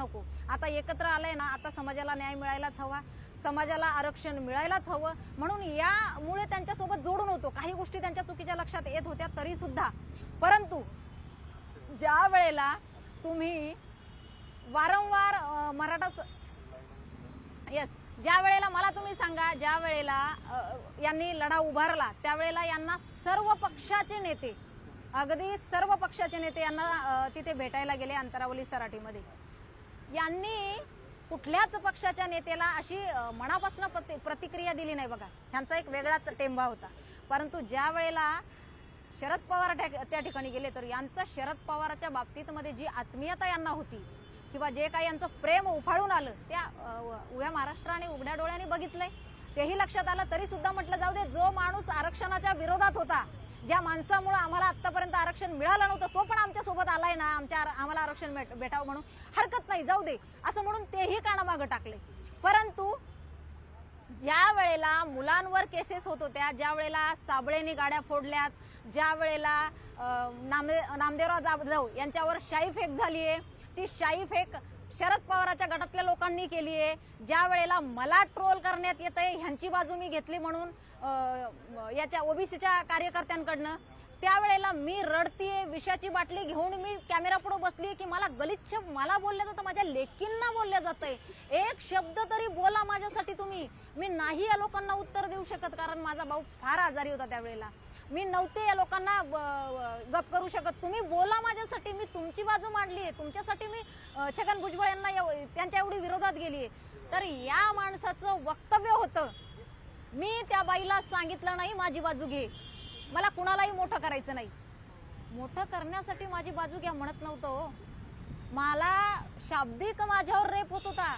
नको. आता एकत्र आलंय ना आता समाजाला न्याय मिळायलाच हवा समाजाला आरक्षण मिळायलाच हवं. म्हणून यामुळे त्यांच्यासोबत जोडून होतो. काही गोष्टी त्यांच्या चुकीच्या लक्षात येत होत्या तरी सुद्धा. परंतु ज्या वेळेला तुम्ही वारंवार मराठा येस ज्या वेळेला मला तुम्ही सांगा ज्या वेळेला यांनी लढा उभारला त्यावेळेला यांना सर्व पक्षाचे नेते अगदी सर्व पक्षाचे नेते यांना तिथे भेटायला गेले अंतरावली सराठीमध्ये यांनी कुठल्याच पक्षाच्या नेत्याला अशी मनापासून प्रतिक्रिया दिली नाही बघा. ह्यांचा एक वेगळाच टेंबा होता. परंतु ज्या वेळेला शरद पवार त्या त्या ठिकाणी गेले तर यांचं शरद पवाराच्या बाबतीत मध्ये जी आत्मीयता यांना होती किंवा जे काही यांचं प्रेम उफाळून आलं त्या उभ्या महाराष्ट्राने उघड्या डोळ्याने बघितलंय तेही लक्षात आलं तरी सुद्धा म्हटलं जाऊ दे जो माणूस आरक्षणाच्या विरोधात होता ज्या माणसामुळे आम्हाला आतापर्यंत आरक्षण मिळालं नव्हतं तो पण आमच्यासोबत आलाय ना आमच्या आम्हाला आरक्षण भेट- भेटावं म्हणून. हरकत नाही जाऊ दे. असं म्हणून तेही कानामागं टाकले. परंतु ज्या वेळेला मुलांवर केसेस होत होत्या ज्या वेळेला साबळेनी गाड्या फोडल्यात ज्या वेळेला नामदे नामदेवराव जाधव यांच्यावर शाई फेक झाली आहे ती शाई फेक शरद पवाराच्या गटातल्या लोकांनी केली आहे. ज्या वेळेला मला ट्रोल करण्यात येत आहे ह्यांची बाजू मी घेतली म्हणून याच्या ओबीसीच्या कार्यकर्त्यांकडनं. त्यावेळेला मी रडतीये विषाची बाटली घेऊन मी कॅमेरा पुढे बसली की मला गलिच्छ मला बोललं जातं माझ्या लेकींना बोललं जातंय. एक शब्द तरी बोला माझ्यासाठी तुम्ही. मी नाही या लोकांना उत्तर देऊ शकत कारण माझा भाऊ फार आजारी होता त्यावेळेला. मी नव्हते या लोकांना गप करू शकत. तुम्ही बोला माझ्यासाठी मी तुमची बाजू मांडली आहे. तुमच्यासाठी मी छगन भुजबळ यांना एव- त्यांच्या एवढी विरोधात गेली तर या माणसाचं वक्तव्य होतं. मी त्या बाईला सांगितलं नाही माझी बाजू घे. मला कुणालाही मोठं करायचं नाही. मोठं करण्यासाठी माझी बाजू घ्या म्हणत नव्हतं हो. मला शाब्दिक माझ्यावर रेप होत होता.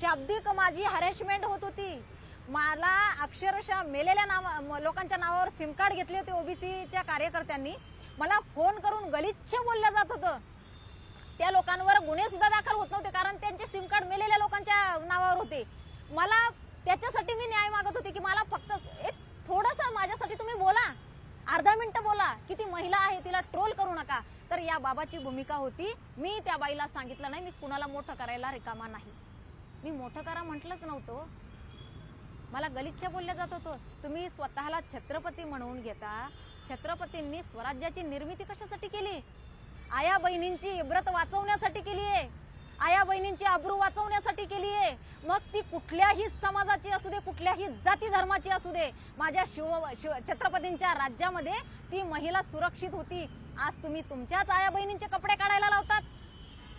शाब्दिक माझी हॅरेसमेंट होत होती. मला अक्षरशः मेलेल्या नाव लोकांच्या नावावर सिम कार्ड घेतले होते ओबीसीच्या कार्यकर्त्यांनी. मला फोन करून गलिच्छ बोललं जात होतं. त्या लोकांवर गुन्हे सुद्धा दाखल होत नव्हते कारण त्यांचे सिम कार्ड मेलेल्या लोकांच्या नावावर होते. मला त्याच्यासाठी मी न्याय मागत होते की मला फक्त एक थोडस माझ्यासाठी तुम्ही बोला. अर्धा मिनिट बोला. की ती महिला आहे तिला ट्रोल करू नका. तर या बाबाची भूमिका होती. मी त्या बाईला सांगितलं नाही मी कुणाला मोठं करायला रिकामा नाही. मी मोठं करा म्हटलंच नव्हतं. मला गलिच्छ बोललं जात होतं. तुम्ही स्वतःला छत्रपती म्हणून घेता. छत्रपतींनी स्वराज्याची निर्मिती कशासाठी केली? आया बहिणींची इब्रत वाचवण्यासाठी केली आहे. आया बहिणींची अब्रू वाचवण्यासाठी केली आहे. मग ती कुठल्याही समाजाची असू दे कुठल्याही जाती धर्माची असू दे माझ्या शिव शिव छत्रपतींच्या राज्यामध्ये ती महिला सुरक्षित होती. आज तुम्ही तुमच्याच आया बहिणींचे कपडे काढायला लावतात.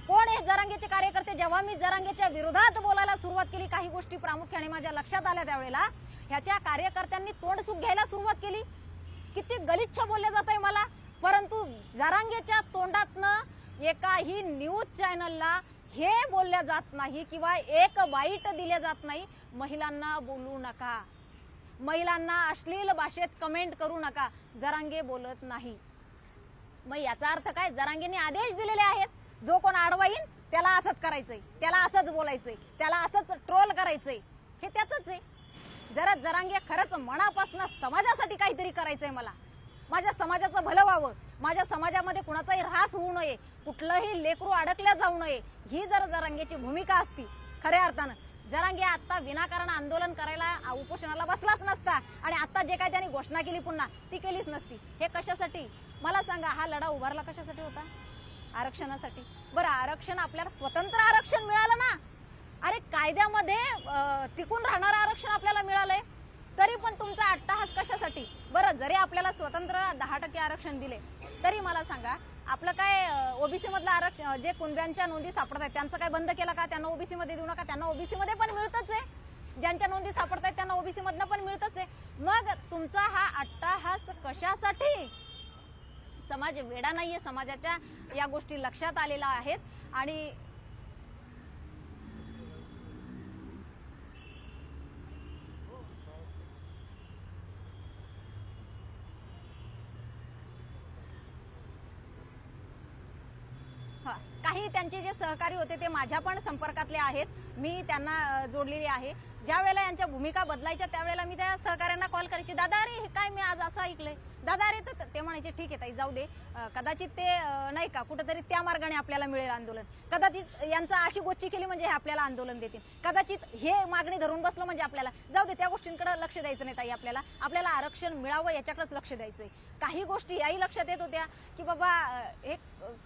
कोण हे जरांगेचे कार्यकर्ते? जेव्हा मी जरांगेच्या विरोधात बोलायला सुरुवात केली काही गोष्टी प्रामुख्याने माझ्या लक्षात आल्या त्यावेळेला. ह्याच्या कार्यकर्त्यांनी तोंड सुख घ्यायला सुरुवात केली. किती गलिच्छ बोलले जात आहे मला. परंतु जरांगेच्या तोंडातनं एकाही न्यूज चॅनलला हे बोलल्या जात नाही किंवा एक वाईट दिले जात नाही महिलांना बोलू नका. महिलांना अश्लील भाषेत कमेंट करू नका. जरांगे बोलत नाही. मग याचा अर्थ काय? जरांगेने आदेश दिलेले आहेत. जो कोण आडवा येईल त्याला असंच करायचंय. त्याला असंच बोलायचंय. त्याला असंच ट्रोल करायचंय. हे त्याच आहे. जरा जरांगे खरंच मनापासून समाजासाठी काहीतरी करायचंय मला. माझ्या समाजाचं भलं व्हावं. माझ्या समाजामध्ये कुणाचाही ऱ्हास होऊ नये. कुठलंही लेकरू अडकल्या जाऊ नये. ही जर जरांगेची भूमिका असती खऱ्या अर्थानं. जरांगे आता विनाकारण आंदोलन करायला उपोषणाला बसलाच नसता. आणि आता जे काय त्यांनी घोषणा केली पुन्हा ती केलीच नसती. हे कशासाठी? मला सांगा हा लढा उभारला कशासाठी होता? आरक्षणासाठी. बरं आरक्षण आपल्याला स्वतंत्र आरक्षण मिळालं ना? अरे कायद्यामध्ये टिकून राहणारं आरक्षण आपल्याला मिळालंय. तरी पण तुमचा अट्टाहास कशासाठी? बरं जरी आपल्याला स्वतंत्र दहा टक्के आरक्षण दिले तरी मला सांगा आपलं काय ओबीसी मधलं आरक्षण जे कुणब्यांच्या नोंदी सापडत आहेत त्यांचं काय बंद केलं का? त्यांना ओबीसी मध्ये देऊ नका त्यांना ओबीसी मध्ये पण मिळतच आहे. ज्यांच्या नोंदी सापडत आहेत त्यांना ओबीसी मधनं पण मिळतच आहे. मग तुमचा हा अट्टाहास कशासाठी? समाज वेडा नाहीये समाजाच्या या गोष्टी लक्षात आलेल्या आहेत. आणि हा, काही त्यांचे जे सहकारी होते ते माझ्या पण संपर्कातले आहेत. मी त्यांना जोडलेली आहे. ज्या वेळेला यांच्या भूमिका बदलायच्या त्यावेळेला मी त्या सहकाऱ्यांना कॉल करायची दादा अरे हे काय मी आज असं ऐकलंय? दादा अरे तर ते म्हणायचे ठीक आहे ताई जाऊ दे. कदाचित ते नाही का कुठंतरी त्या मार्गाने आपल्याला मिळेल आंदोलन. कदाचित यांचा अशी गोष्टी केली म्हणजे हे आपल्याला आंदोलन देतील. कदाचित हे मागणी धरून बसलं म्हणजे आपल्याला जाऊ दे त्या गोष्टींकडे लक्ष द्यायचं नाही ताई आपल्याला. आपल्याला आरक्षण मिळावं याच्याकडेच लक्ष द्यायचंय. काही गोष्टी याही लक्षात येत होत्या की बाबा हे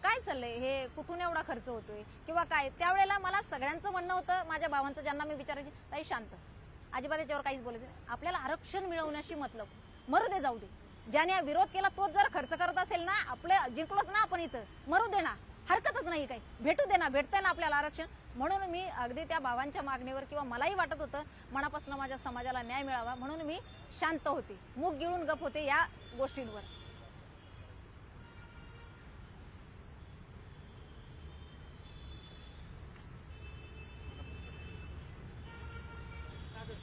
काय चाललंय? हे कुठून एवढा खर्च होतोय? किंवा काय? त्यावेळेला मला सगळ्यांचं म्हणणं होतं माझ्या भावांचं ज्यांना मी विचारायचे ताई शांत. अजिबात याच्यावर काहीच बोलायचं आपल्याला आरक्षण मिळवण्याशी मतलब. मरू दे जाऊ दे. ज्याने विरोध केला तोच जर खर्च करत असेल ना आपलं जिंकलोच ना आपण इथं. मरू दे ना. हरकतच नाही काही. भेटू दे ना भेटतंय ना आपल्याला आरक्षण. म्हणून मी अगदी त्या भावांच्या मागणीवर किंवा मलाही वाटत होतं मनापासून माझ्या समाजाला न्याय मिळावा. म्हणून मी शांत होते. मूग गिळून गप होते या गोष्टींवर.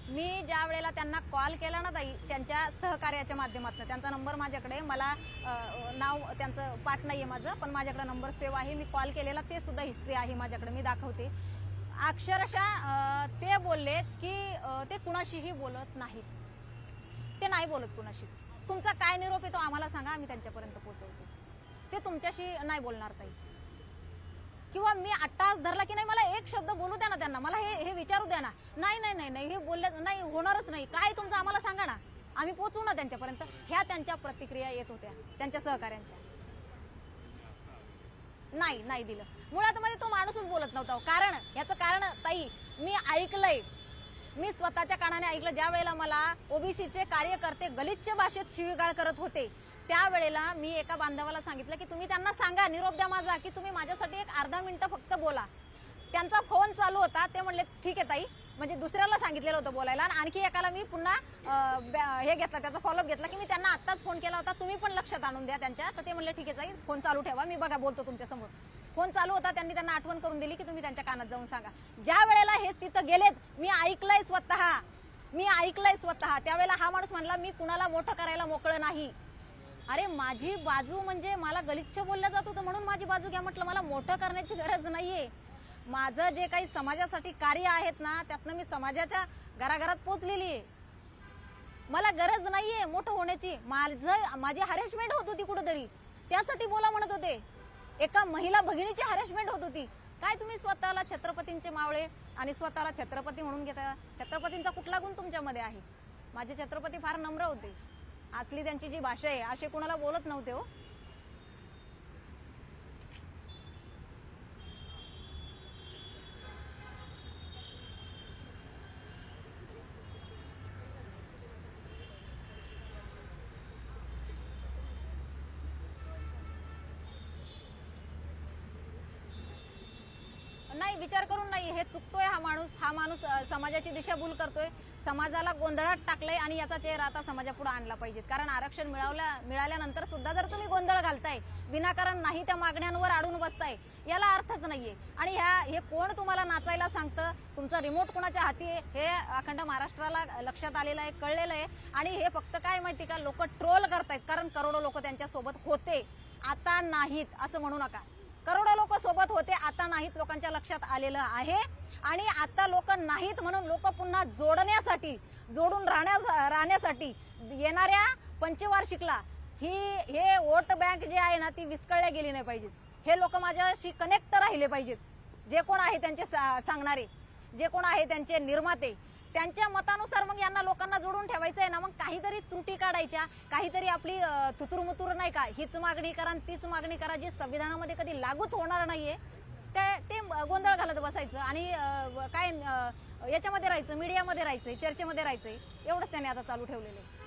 मी ज्या वेळेला त्यांना कॉल केला ना ताई त्यांच्या सहकार्याच्या माध्यमातून. त्यांचा नंबर माझ्याकडे मला नाव त्यांचं पाठ नाही आहे माझं पण माझ्याकडे नंबर सेव्ह आहे. मी कॉल केलेला ते सुद्धा हिस्ट्री आहे माझ्याकडे मी दाखवते. अक्षरशः ते बोलले की ते कुणाशीही बोलत नाहीत. ते नाही बोलत कुणाशीच. तुमचा काय निरोप आहे तो आम्हाला सांगा आम्ही त्यांच्यापर्यंत पोहोचवतो. ते तुमच्याशी नाही बोलणार ताई. किंवा मी अट्टास धरला की नाही मला एक शब्द बोलू द्या ना त्यांना. मला हे हे विचारू द्या ना. नाही नाही नाही नाही हे बोलल्या नाही होणारच नाही. काय तुमचं आम्हाला सांगा ना. आम्ही पोचू ना त्यांच्यापर्यंत. ह्या त्यांच्या प्रतिक्रिया येत होत्या त्यांच्या सहकाऱ्यांच्या. नाही नाही दिलं. मुळात मध्ये तो माणूसच बोलत नव्हता हो. कारण याचं कारण ताई मी ऐकलंय. मी स्वतःच्या कानाने ऐकलं. ज्या वेळेला मला ओबीसीचे कार्यकर्ते गलिच्छ भाषेत शिवीगाळ करत होते त्यावेळेला मी एका बांधवाला सांगितलं की तुम्ही त्यांना सांगा निरोप द्या माझा की तुम्ही माझ्यासाठी एक अर्धा मिनिटं फक्त बोला. त्यांचा फोन चालू होता ते म्हणले ठीक आहे ताई. म्हणजे दुसऱ्याला सांगितलेलं होतं बोलायला आणि आणखी एकाला मी पुन्हा हे घेतला त्याचा फॉलोअप घेतला की मी त्यांना आत्ताच फोन केला होता तुम्ही पण लक्षात आणून द्या त्यांच्या. तर ते म्हणले ठीक आहे ताई फोन चालू ठेवा मी बघा बोलतो तुमच्यासमोर फोन चालू होता त्यांनी त्यांना आठवण करून दिली की तुम्ही त्यांच्या कानात जाऊन सांगा. ज्या वेळेला हे तिथं गेलेत मी ऐकलंय स्वतः. मी ऐकलंय स्वतः. त्यावेळेला हा माणूस म्हणला मी कुणाला मोठं करायला मोकळं नाही. अरे माझी बाजू म्हणजे मला गलिच्छ बोललं जात होतं म्हणून माझी बाजू घ्या म्हटलं. मला मोठं करण्याची गरज नाहीये. माझं जे काही समाजासाठी कार्य आहेत ना त्यातनं मी समाजाच्या घराघरात पोचलेली आहे. मला गरज नाहीये मोठं होण्याची. माझं माझी हॅरेसमेंट होत होती कुठंतरी. त्यासाठी बोला म्हणत होते. एका महिला भगिनीची हॅरेसमेंट होत होती. काय तुम्ही स्वतःला छत्रपतींचे मावळे आणि स्वतःला छत्रपती म्हणून घेता? छत्रपतींचा कुठला गुण तुमच्यामध्ये आहे? माझे छत्रपती फार नम्र होते. असली त्यांची जी भाषा आहे असे कुणाला बोलत नव्हते हो. नाही विचार करून नाही. हे चुकतोय हा माणूस. हा माणूस समाजाची दिशाभूल करतोय. समाजाला गोंधळात टाकलंय आणि याचा चेहरा आता समाजापुढे आणला पाहिजे कारण आरक्षण मिळवल्या मिळाल्यानंतर सुद्धा जर तुम्ही गोंधळ घालताय विनाकारण नाही त्या मागण्यांवर अडून बसताय याला अर्थच नाहीये. आणि ह्या हे कोण तुम्हाला नाचायला सांगतं? तुमचा रिमोट कोणाच्या हाती आहे? हे अखंड महाराष्ट्राला लक्षात आलेलं आहे कळलेलं आहे. आणि हे फक्त काय माहिती का? लोक ट्रोल करतायत. कारण करोडो लोक त्यांच्यासोबत होते. आता नाहीत असं म्हणू नका. करोडो लोक सोबत होते आता नाहीत लोकांच्या लक्षात आलेलं आहे. आणि आता लोक नाहीत म्हणून लोक पुन्हा जोडण्यासाठी जोडून राहण्या राहण्यासाठी येणाऱ्या पंचवार्षिकला ही हे वोट बँक जे आहे ना ती विस्कळल्या गेली नाही पाहिजेत. हे लोक माझ्याशी कनेक्ट राहिले पाहिजेत. जे कोण आहे त्यांचे सा- सांगणारे जे कोण आहे त्यांचे निर्माते त्यांच्या मतानुसार मग यांना लोकांना जोडून ठेवायचं आहे ना मग काहीतरी त्रुटी काढायच्या काहीतरी आपली थुतुरमुतुर नाही का हीच मागणी करा आणि तीच मागणी करा जी संविधानामध्ये कधी लागूच होणार नाहीये ते ते गोंधळ घालत बसायचं आणि काय याच्यामध्ये राहायचं मीडियामध्ये राहायचंय चर्चेमध्ये राहायचंय एवढंच त्याने आता चालू ठेवलेलं आहे.